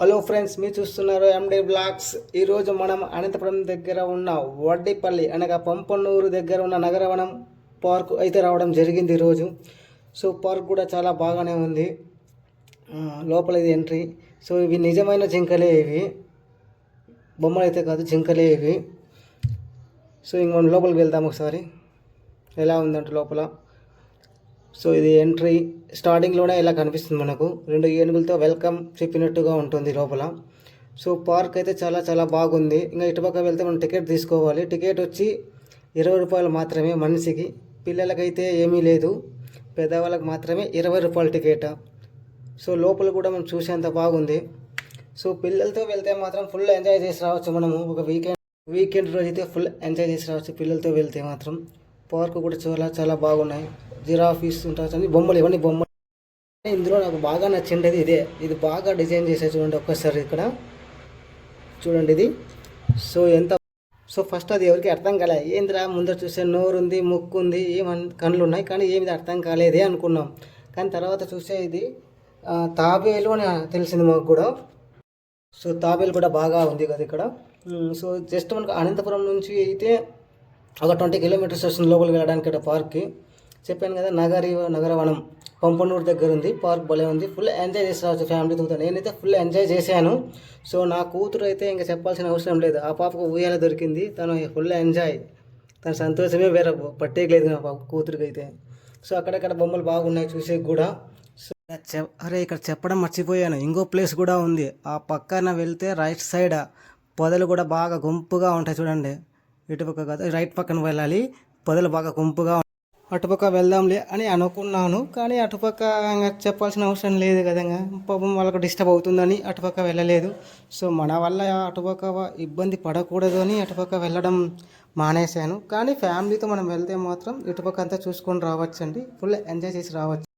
Hello friends మీరు చూస్తున్నారు ఎండి blogs ఈరోజు మనం అనంతపురం దగ్గర ఉన్న వడ్డీపల్లి అనగా పంపన్నూరు దగ్గర ఉన్న నగరవనం పార్క్ అయితే రావడం జరిగింది ఈరోజు సో పార్క్ కూడా చాలా బాగానే ఉంది. లోపల ఇది ఎంట్రీ సో ఇవి నిజమైన జింకలే ఇవి. బొమ్మలు అయితే కాదు జింకలే ఇవి. సో ఇంకొన్ని లోపలికి వెళ్దాం ఒకసారి. ఎలా ఉందంటే లోపల? సో ఇది ఎంట్రీ స్టార్టింగ్లోనే ఇలా కనిపిస్తుంది మనకు. రెండు ఏనుగులతో వెల్కమ్ చెప్పినట్టుగా ఉంటుంది లోపల. సో పార్క్ అయితే చాలా చాలా బాగుంది. ఇంకా ఇటుపక్క వెళ్తే మనం టికెట్ తీసుకోవాలి. టికెట్ వచ్చి ఇరవై రూపాయలు మాత్రమే మనిషికి. పిల్లలకైతే ఏమీ లేదు. పెద్దవాళ్ళకి మాత్రమే ఇరవై రూపాయల టికెట్ సో లోపల కూడా మనం చూసేంత బాగుంది. సో పిల్లలతో వెళ్తే మాత్రం ఫుల్ ఎంజాయ్ చేసి రావచ్చు మనము. ఒక వీకెండ్ వీకెండ్ రోజు అయితే ఫుల్ ఎంజాయ్ చేసి రావచ్చు పిల్లలతో వెళ్తే మాత్రం. పార్క్ కూడా చాలా చాలా బాగున్నాయి. జిరాఫీస్ ఉంటాయి బొమ్మలు ఇవన్నీ బొమ్మలు. ఇందులో నాకు బాగా నచ్చిండేది ఇదే. ఇది బాగా డిజైన్ చేసే చూడండి ఒక్కసారి ఇక్కడ. చూడండి ఇది. సో ఎంత సో ఫస్ట్ అది ఎవరికి అర్థం కాలే. ఏందిరా ముందర చూసే నోరు ఉంది ముక్కు ఉంది ఏమన్ కళ్ళు ఉన్నాయి కానీ ఏమిది అర్థం కాలేదే అనుకున్నాం. కానీ తర్వాత చూస్తే ఇది తాబేలు అని తెలిసింది మాకు కూడా. సో తాబేలు కూడా బాగా ఉంది కదా ఇక్కడ. సో జస్ట్ మనకు అనంతపురం నుంచి అయితే ఒక ట్వంటీ కిలోమీటర్స్ వస్తుంది లోపలికి వెళ్ళడానికి ఇక్కడ పార్క్కి. చెప్పాను కదా నగరి నగరవనం పంపనూరు దగ్గర ఉంది పార్క్ భలే ఉంది ఫుల్ ఎంజాయ్ చేసి రావచ్చు ఫ్యామిలీతో నేనైతే ఫుల్ ఎంజాయ్ చేశాను. సో నా కూతురు అయితే ఇంకా చెప్పాల్సిన అవసరం లేదు. ఆ పాపకు ఊయాల దొరికింది తను ఫుల్ ఎంజాయ్ తన సంతోషమే వేరే పట్టేయలేదు నా పాప కూతురికి అయితే. సో అక్కడక్కడ బొమ్మలు బాగున్నాయి చూసే కూడా. సో చెప్ అరే ఇక్కడ చెప్పడం మర్చిపోయాను. ఇంకో ప్లేస్ కూడా ఉంది. ఆ పక్కన వెళ్తే రైట్ సైడ్ పొదలు కూడా బాగా గుంపుగా ఉంటాయి చూడండి. ఇటుపక్క కాదు రైట్ పక్కన వెళ్ళాలి. పొదలు బాగా గుంపుగా అటుపక్క వెళ్దాంలే అని అనుకున్నాను. కానీ అటుపక్క చెప్పాల్సిన అవసరం లేదు కదా పాపం వాళ్ళకు డిస్టర్బ్ అవుతుందని అటుపక్క వెళ్ళలేదు. సో మన వల్ల అటుపక్క ఇబ్బంది పడకూడదు అని అటుపక్క వెళ్ళడం మానేశాను. కానీ ఫ్యామిలీతో మనం వెళ్తే మాత్రం ఇటుపక్క అంతా చూసుకొని రావచ్చండి. ఫుల్ ఎంజాయ్ చేసి రావచ్చు.